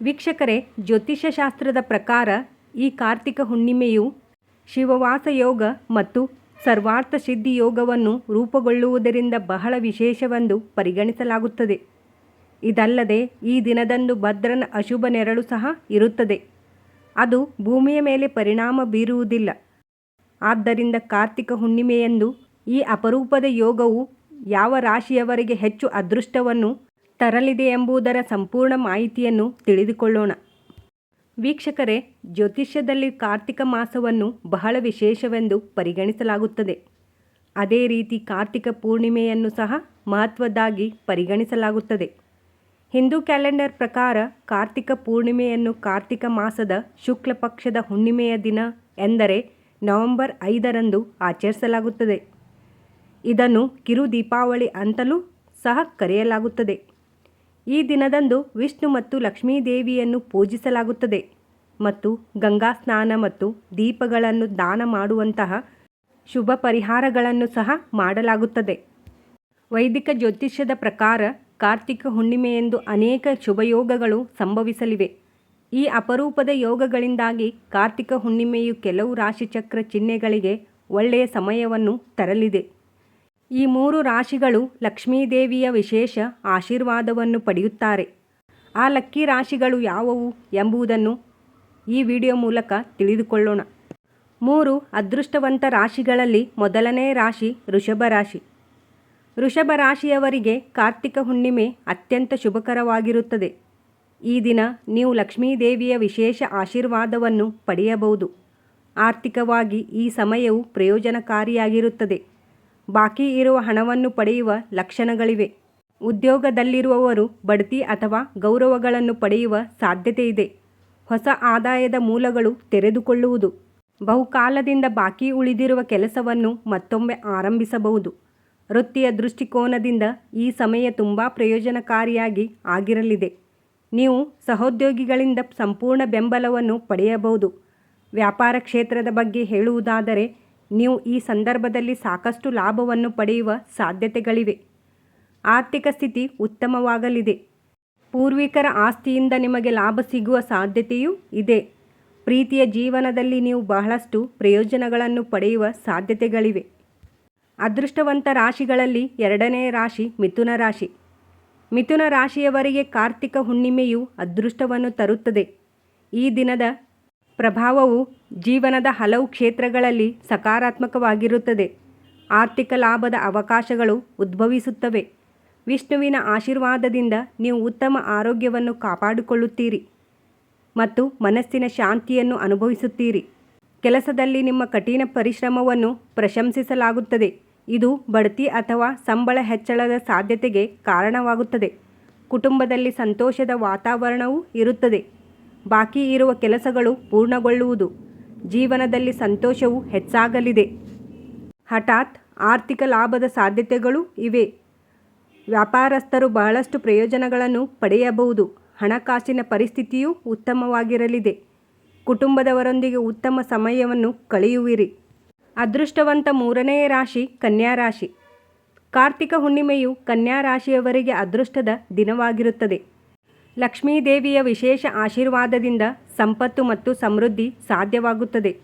ವೀಕ್ಷಕರೇ, ಜ್ಯೋತಿಷ್ಯಶಾಸ್ತ್ರದ ಪ್ರಕಾರ ಈ ಕಾರ್ತಿಕ ಹುಣ್ಣಿಮೆಯು ಶಿವವಾಸ ಯೋಗ ಮತ್ತು ಸರ್ವಾರ್ಥ ಸಿದ್ಧಿ ಯೋಗವನ್ನು ರೂಪುಗೊಳ್ಳುವುದರಿಂದ ಬಹಳ ವಿಶೇಷವೆಂದು ಪರಿಗಣಿಸಲಾಗುತ್ತದೆ. ಇದಲ್ಲದೆ ಈ ದಿನದಂದು ಭದ್ರನ ಅಶುಭ ನೆರಳು ಸಹ ಇರುತ್ತದೆ. ಅದು ಭೂಮಿಯ ಮೇಲೆ ಪರಿಣಾಮ ಬೀರುವುದಿಲ್ಲ. ಆದ್ದರಿಂದ ಕಾರ್ತಿಕ ಹುಣ್ಣಿಮೆಯಂದು ಈ ಅಪರೂಪದ ಯೋಗವು ಯಾವ ರಾಶಿಯವರಿಗೆ ಹೆಚ್ಚು ಅದೃಷ್ಟವನ್ನು ತರಲಿದೆ ಎಂಬುದರ ಸಂಪೂರ್ಣ ಮಾಹಿತಿಯನ್ನು ತಿಳಿದುಕೊಳ್ಳೋಣ. ವೀಕ್ಷಕರೇ, ಜ್ಯೋತಿಷ್ಯದಲ್ಲಿ ಕಾರ್ತಿಕ ಮಾಸವನ್ನು ಬಹಳ ವಿಶೇಷವೆಂದು ಪರಿಗಣಿಸಲಾಗುತ್ತದೆ. ಅದೇ ರೀತಿ ಕಾರ್ತಿಕ ಪೂರ್ಣಿಮೆಯನ್ನು ಸಹ ಮಹತ್ವದ್ದಾಗಿ ಪರಿಗಣಿಸಲಾಗುತ್ತದೆ. ಹಿಂದೂ ಕ್ಯಾಲೆಂಡರ್ ಪ್ರಕಾರ ಕಾರ್ತಿಕ ಪೂರ್ಣಿಮೆಯನ್ನು ಕಾರ್ತಿಕ ಮಾಸದ ಶುಕ್ಲ ಪಕ್ಷದ ಹುಣ್ಣಿಮೆಯ ದಿನ ಎಂದರೆ ನವೆಂಬರ್ ಐದರಂದು ಆಚರಿಸಲಾಗುತ್ತದೆ. ಇದನ್ನು ಕಿರು ದೀಪಾವಳಿ ಅಂತಲೂ ಸಹ ಕರೆಯಲಾಗುತ್ತದೆ. ಈ ದಿನದಂದು ವಿಷ್ಣು ಮತ್ತು ಲಕ್ಷ್ಮೀ ದೇವಿಯನ್ನು ಪೂಜಿಸಲಾಗುತ್ತದೆ ಮತ್ತು ಗಂಗಾ ಸ್ನಾನ ಮತ್ತು ದೀಪಗಳನ್ನು ದಾನ ಮಾಡುವಂತಹ ಶುಭ ಪರಿಹಾರಗಳನ್ನು ಸಹ ಮಾಡಲಾಗುತ್ತದೆ. ವೈದಿಕ ಜ್ಯೋತಿಷ್ಯದ ಪ್ರಕಾರ ಕಾರ್ತಿಕ ಹುಣ್ಣಿಮೆಯೆಂದು ಅನೇಕ ಶುಭಯೋಗಗಳು ಸಂಭವಿಸಲಿವೆ. ಈ ಅಪರೂಪದ ಯೋಗಗಳಿಂದಾಗಿ ಕಾರ್ತಿಕ ಹುಣ್ಣಿಮೆಯು ಕೆಲವು ರಾಶಿಚಕ್ರ ಚಿಹ್ನೆಗಳಿಗೆ ಒಳ್ಳೆಯ ಸಮಯವನ್ನು ತರಲಿದೆ. ಈ ಮೂರು ರಾಶಿಗಳು ಲಕ್ಷ್ಮೀದೇವಿಯ ವಿಶೇಷ ಆಶೀರ್ವಾದವನ್ನು ಪಡೆಯುತ್ತಾರೆ. ಆ ಲಕ್ಕಿ ರಾಶಿಗಳು ಯಾವುವು ಎಂಬುದನ್ನು ಈ ವಿಡಿಯೋ ಮೂಲಕ ತಿಳಿದುಕೊಳ್ಳೋಣ. ಮೂರು ಅದೃಷ್ಟವಂತ ರಾಶಿಗಳಲ್ಲಿ ಮೊದಲನೇ ರಾಶಿ ಋಷಭ ರಾಶಿ. ಋಷಭ ರಾಶಿಯವರಿಗೆ ಕಾರ್ತಿಕ ಹುಣ್ಣಿಮೆ ಅತ್ಯಂತ ಶುಭಕರವಾಗಿರುತ್ತದೆ. ಈ ದಿನ ನೀವು ಲಕ್ಷ್ಮೀದೇವಿಯ ವಿಶೇಷ ಆಶೀರ್ವಾದವನ್ನು ಪಡೆಯಬಹುದು. ಆರ್ಥಿಕವಾಗಿ ಈ ಸಮಯವು ಪ್ರಯೋಜನಕಾರಿಯಾಗಿರುತ್ತದೆ. ಬಾಕಿ ಇರುವ ಹಣವನ್ನು ಪಡೆಯುವ ಲಕ್ಷಣಗಳಿವೆ. ಉದ್ಯೋಗದಲ್ಲಿರುವವರು ಬಡ್ತಿ ಅಥವಾ ಗೌರವಗಳನ್ನು ಪಡೆಯುವ ಸಾಧ್ಯತೆ ಇದೆ. ಹೊಸ ಆದಾಯದ ಮೂಲಗಳು ತೆರೆದುಕೊಳ್ಳುವುದು. ಬಹುಕಾಲದಿಂದ ಬಾಕಿ ಉಳಿದಿರುವ ಕೆಲಸವನ್ನು ಮತ್ತೊಮ್ಮೆ ಆರಂಭಿಸಬಹುದು. ವೃತ್ತಿಯ ದೃಷ್ಟಿಕೋನದಿಂದ ಈ ಸಮಯ ತುಂಬ ಪ್ರಯೋಜನಕಾರಿಯಾಗಿ ಆಗಿರಲಿದೆ. ನೀವು ಸಹೋದ್ಯೋಗಿಗಳಿಂದ ಸಂಪೂರ್ಣ ಬೆಂಬಲವನ್ನು ಪಡೆಯಬಹುದು. ವ್ಯಾಪಾರ ಕ್ಷೇತ್ರದ ಬಗ್ಗೆ ಹೇಳುವುದಾದರೆ ನೀವು ಈ ಸಂದರ್ಭದಲ್ಲಿ ಸಾಕಷ್ಟು ಲಾಭವನ್ನು ಪಡೆಯುವ ಸಾಧ್ಯತೆಗಳಿವೆ. ಆರ್ಥಿಕ ಸ್ಥಿತಿ ಉತ್ತಮವಾಗಲಿದೆ. ಪೂರ್ವಿಕರ ಆಸ್ತಿಯಿಂದ ನಿಮಗೆ ಲಾಭ ಸಿಗುವ ಸಾಧ್ಯತೆಯೂ ಇದೆ. ಪ್ರೀತಿಯ ಜೀವನದಲ್ಲಿ ನೀವು ಬಹಳಷ್ಟು ಪ್ರಯೋಜನಗಳನ್ನು ಪಡೆಯುವ ಸಾಧ್ಯತೆಗಳಿವೆ. ಅದೃಷ್ಟವಂತ ರಾಶಿಗಳಲ್ಲಿ ಎರಡನೇ ರಾಶಿ ಮಿಥುನ ರಾಶಿ. ಮಿಥುನ ರಾಶಿಯವರಿಗೆ ಕಾರ್ತಿಕ ಹುಣ್ಣಿಮೆಯು ಅದೃಷ್ಟವನ್ನು ತರುತ್ತದೆ. ಈ ದಿನದ ಪ್ರಭಾವವು ಜೀವನದ ಹಲವು ಕ್ಷೇತ್ರಗಳಲ್ಲಿ ಸಕಾರಾತ್ಮಕವಾಗಿರುತ್ತದೆ. ಆರ್ಥಿಕ ಲಾಭದ ಅವಕಾಶಗಳು ಉದ್ಭವಿಸುತ್ತವೆ. ವಿಷ್ಣುವಿನ ಆಶೀರ್ವಾದದಿಂದ ನೀವು ಉತ್ತಮ ಆರೋಗ್ಯವನ್ನು ಕಾಪಾಡಿಕೊಳ್ಳುತ್ತೀರಿ ಮತ್ತು ಮನಸ್ಸಿನ ಶಾಂತಿಯನ್ನು ಅನುಭವಿಸುತ್ತೀರಿ. ಕೆಲಸದಲ್ಲಿ ನಿಮ್ಮ ಕಠಿಣ ಪರಿಶ್ರಮವನ್ನು ಪ್ರಶಂಸಿಸಲಾಗುತ್ತದೆ. ಇದು ಬಡ್ತಿ ಅಥವಾ ಸಂಬಳ ಹೆಚ್ಚಳದ ಸಾಧ್ಯತೆಗೆ ಕಾರಣವಾಗುತ್ತದೆ. ಕುಟುಂಬದಲ್ಲಿ ಸಂತೋಷದ ವಾತಾವರಣವೂ ಇರುತ್ತದೆ. ಬಾಕಿ ಇರುವ ಕೆಲಸಗಳು ಪೂರ್ಣಗೊಳ್ಳುವುದು. ಜೀವನದಲ್ಲಿ ಸಂತೋಷವು ಹೆಚ್ಚಾಗಲಿದೆ. ಹಠಾತ್ ಆರ್ಥಿಕ ಲಾಭದ ಸಾಧ್ಯತೆಗಳು ಇವೆ. ವ್ಯಾಪಾರಸ್ಥರು ಬಹಳಷ್ಟು ಪ್ರಯೋಜನಗಳನ್ನು ಪಡೆಯಬಹುದು. ಹಣಕಾಸಿನ ಪರಿಸ್ಥಿತಿಯು ಉತ್ತಮವಾಗಿರಲಿದೆ. ಕುಟುಂಬದವರೊಂದಿಗೆ ಉತ್ತಮ ಸಮಯವನ್ನು ಕಳೆಯುವಿರಿ. ಅದೃಷ್ಟವಂತ ಮೂರನೇ ರಾಶಿ ಕನ್ಯಾ ರಾಶಿ. ಕಾರ್ತಿಕ ಹುಣ್ಣಿಮೆಯು ಕನ್ಯಾ ರಾಶಿಯವರಿಗೆ ಅದೃಷ್ಟದ ದಿನವಾಗಿರುತ್ತದೆ. ಲಕ್ಷ್ಮೀದೇವಿಯ ವಿಶೇಷ ಆಶೀರ್ವಾದದಿಂದ ಸಂಪತ್ತು ಮತ್ತು ಸಮೃದ್ಧಿ ಸಾಧ್ಯವಾಗುತ್ತದೆ.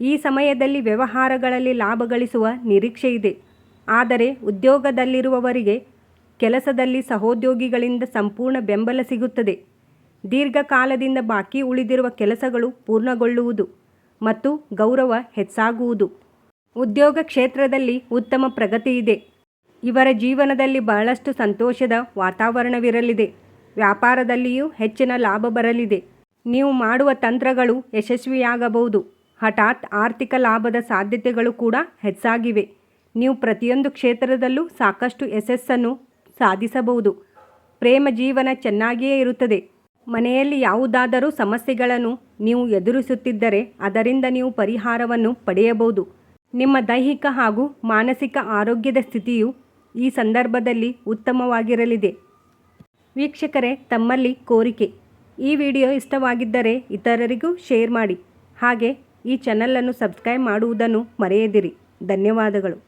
ಈ ಸಮಯದಲ್ಲಿ ವ್ಯವಹಾರಗಳಲ್ಲಿ ಲಾಭ ಗಳಿಸುವ ನಿರೀಕ್ಷೆ ಇದೆ. ಆದರೆ ಉದ್ಯೋಗದಲ್ಲಿರುವವರಿಗೆ ಕೆಲಸದಲ್ಲಿ ಸಹೋದ್ಯೋಗಿಗಳಿಂದ ಸಂಪೂರ್ಣ ಬೆಂಬಲ ಸಿಗುತ್ತದೆ. ದೀರ್ಘಕಾಲದಿಂದ ಬಾಕಿ ಉಳಿದಿರುವ ಕೆಲಸಗಳು ಪೂರ್ಣಗೊಳ್ಳುವುದು ಮತ್ತು ಗೌರವ ಹೆಚ್ಚಾಗುವುದು. ಉದ್ಯೋಗ ಕ್ಷೇತ್ರದಲ್ಲಿ ಉತ್ತಮ ಪ್ರಗತಿ ಇದೆ. ಇವರ ಜೀವನದಲ್ಲಿ ಬಹಳಷ್ಟು ಸಂತೋಷದ ವಾತಾವರಣವಿರಲಿದೆ. ವ್ಯಾಪಾರದಲ್ಲಿಯೂ ಹೆಚ್ಚಿನ ಲಾಭ ಬರಲಿದೆ. ನೀವು ಮಾಡುವ ತಂತ್ರಗಳು ಯಶಸ್ವಿಯಾಗಬಹುದು. ಹಠಾತ್ ಆರ್ಥಿಕ ಲಾಭದ ಸಾಧ್ಯತೆಗಳು ಕೂಡ ಹೆಚ್ಚಾಗಿವೆ. ನೀವು ಪ್ರತಿಯೊಂದು ಕ್ಷೇತ್ರದಲ್ಲೂ ಸಾಕಷ್ಟು ಯಶಸ್ಸನ್ನು ಸಾಧಿಸಬಹುದು. ಪ್ರೇಮ ಜೀವನ ಚೆನ್ನಾಗಿಯೇ ಇರುತ್ತದೆ. ಮನೆಯಲ್ಲಿ ಯಾವುದಾದರೂ ಸಮಸ್ಯೆಗಳನ್ನು ನೀವು ಎದುರಿಸುತ್ತಿದ್ದರೆ ಅದರಿಂದ ನೀವು ಪರಿಹಾರವನ್ನು ಪಡೆಯಬಹುದು. ನಿಮ್ಮ ದೈಹಿಕ ಹಾಗೂ ಮಾನಸಿಕ ಆರೋಗ್ಯದ ಸ್ಥಿತಿಯು ಈ ಸಂದರ್ಭದಲ್ಲಿ ಉತ್ತಮವಾಗಿರಲಿದೆ. ವೀಕ್ಷಕರೇ, ತಮ್ಮಲ್ಲಿ ಕೋರಿಕೆ. ಈ ವಿಡಿಯೋ ಇಷ್ಟವಾಗಿದ್ದರೆ ಇತರರಿಗೂ ಶೇರ್ ಮಾಡಿ. ಹಾಗೆ ಈ ಚಾನಲನ್ನು ಸಬ್ಸ್ಕ್ರೈಬ್ ಮಾಡುವುದನ್ನು ಮರೆಯದಿರಿ. ಧನ್ಯವಾದಗಳು.